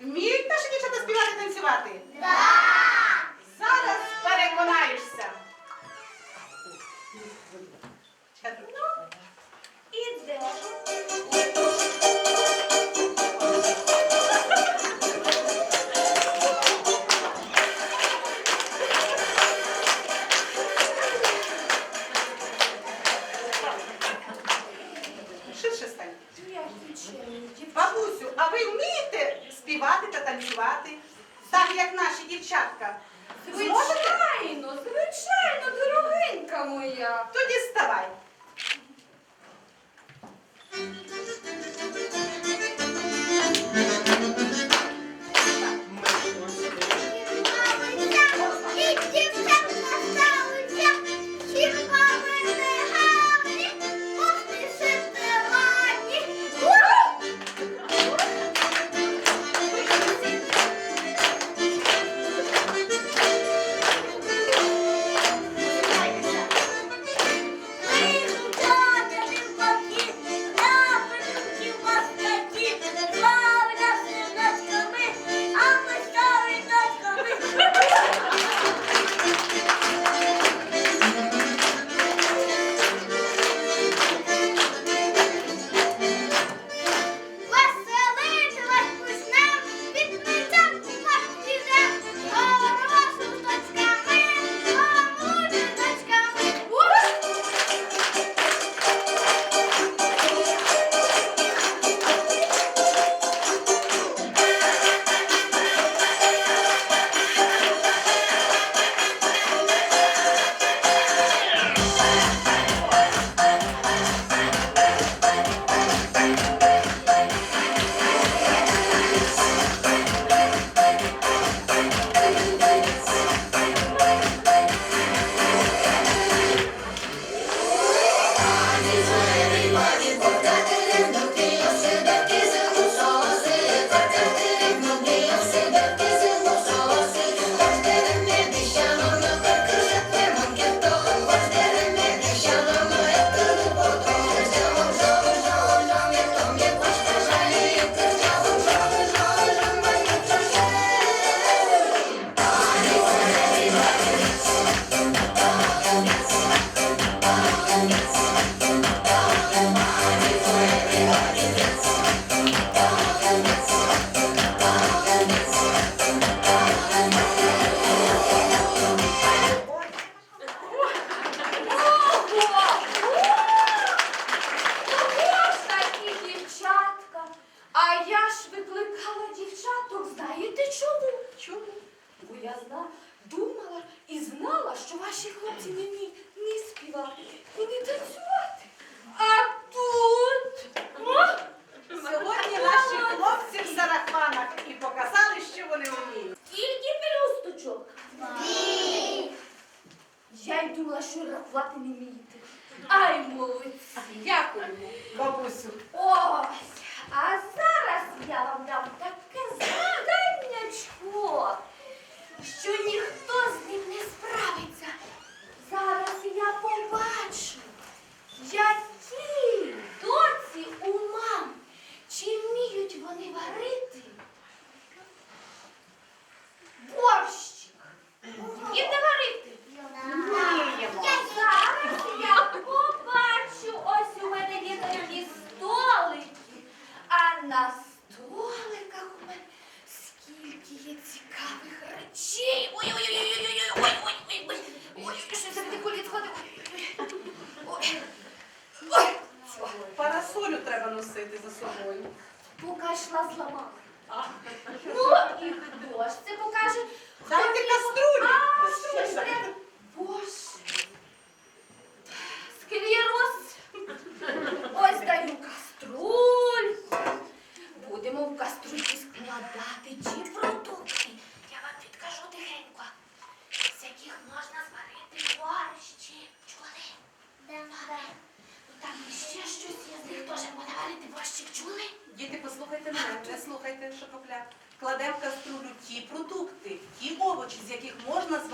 Вміють наші дівчата співати танцювати? Так! Да. як наші дівчатка. Звичайно, звичайно, дорогинка моя. Тоді ставай.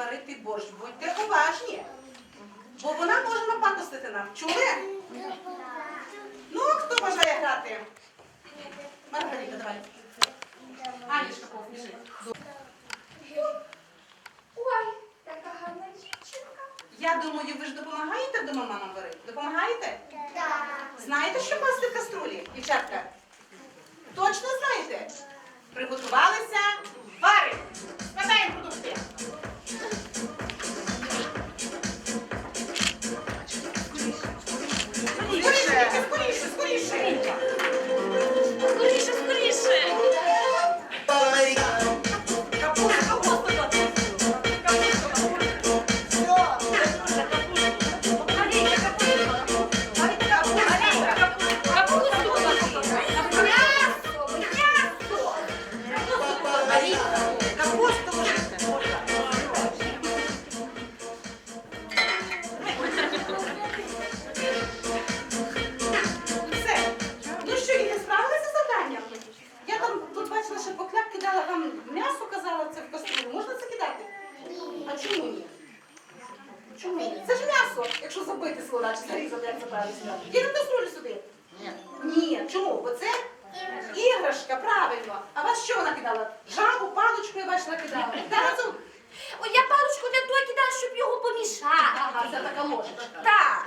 зварити борщ. Будьте уважні, бо вона може напакостити нам. Чули? Ну, а хто бажає грати? Маргаріта, давай. Анішка повпіши. Ой, така гарна дівчинка. Я думаю, ви ж допомагаєте вдома мамам варити? Допомагаєте? Так. Знаєте, що пасти в каструлі, дівчатка? Точно знаєте? Приготувалися варити. Складаємо продукти. калоші. Так.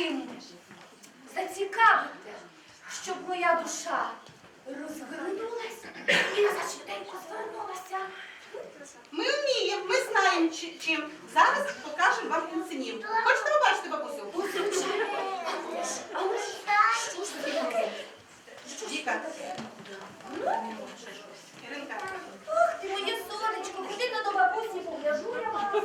мене, зацікавите, щоб моя душа розвернулася і назад швиденько звернулася. Ми вміємо, ми знаємо чим. Зараз покажемо вам інцинів. Хочете побачити бабусю? Діка. Іринка. Ох ти, моє сонечко, куди на до бабусі погляжу я вам.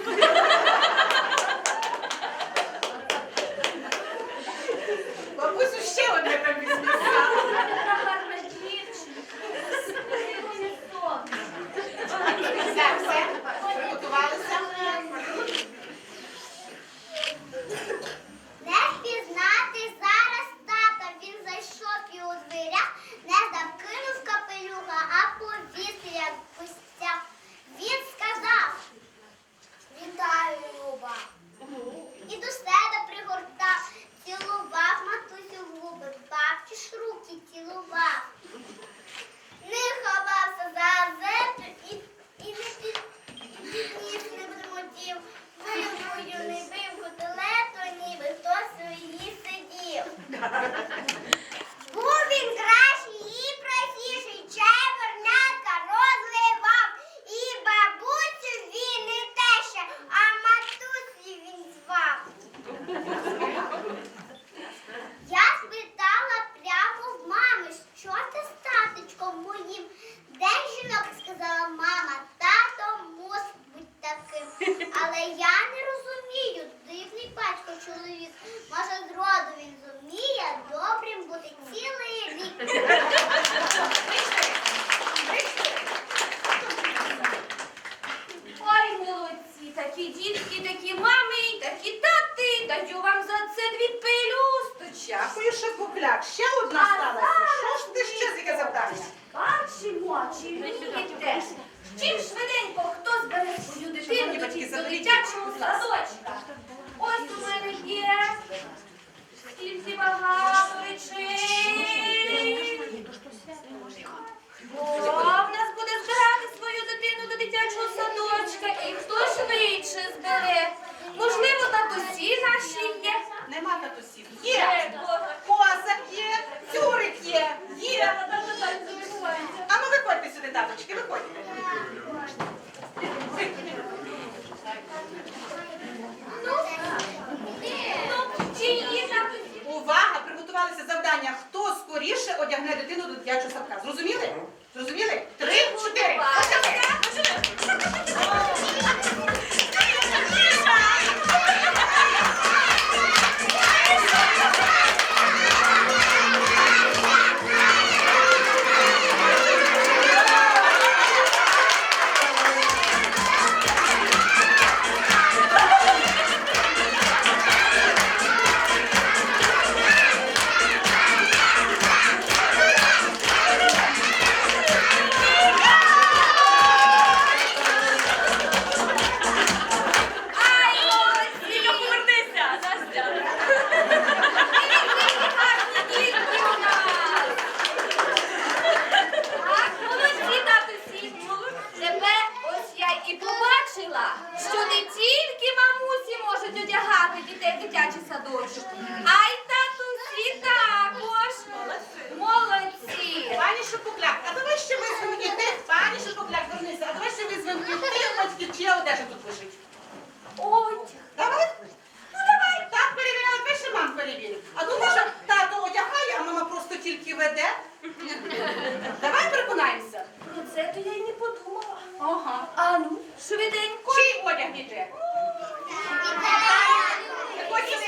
Дякую, що купляк. Ще одна сталася. Що ж ти ще таке завдання? Бачимо, чи вмієте. Чим швиденько хто збере свою дитину до дитячого садочка. Ось у мене є скільки багато речей дитячого садочка і хтось швидше збере. Можливо, татусі наші є. Нема татусів. Є. Козак є. Тюр Ану, швиденько. Чий одяг іде? Хочеш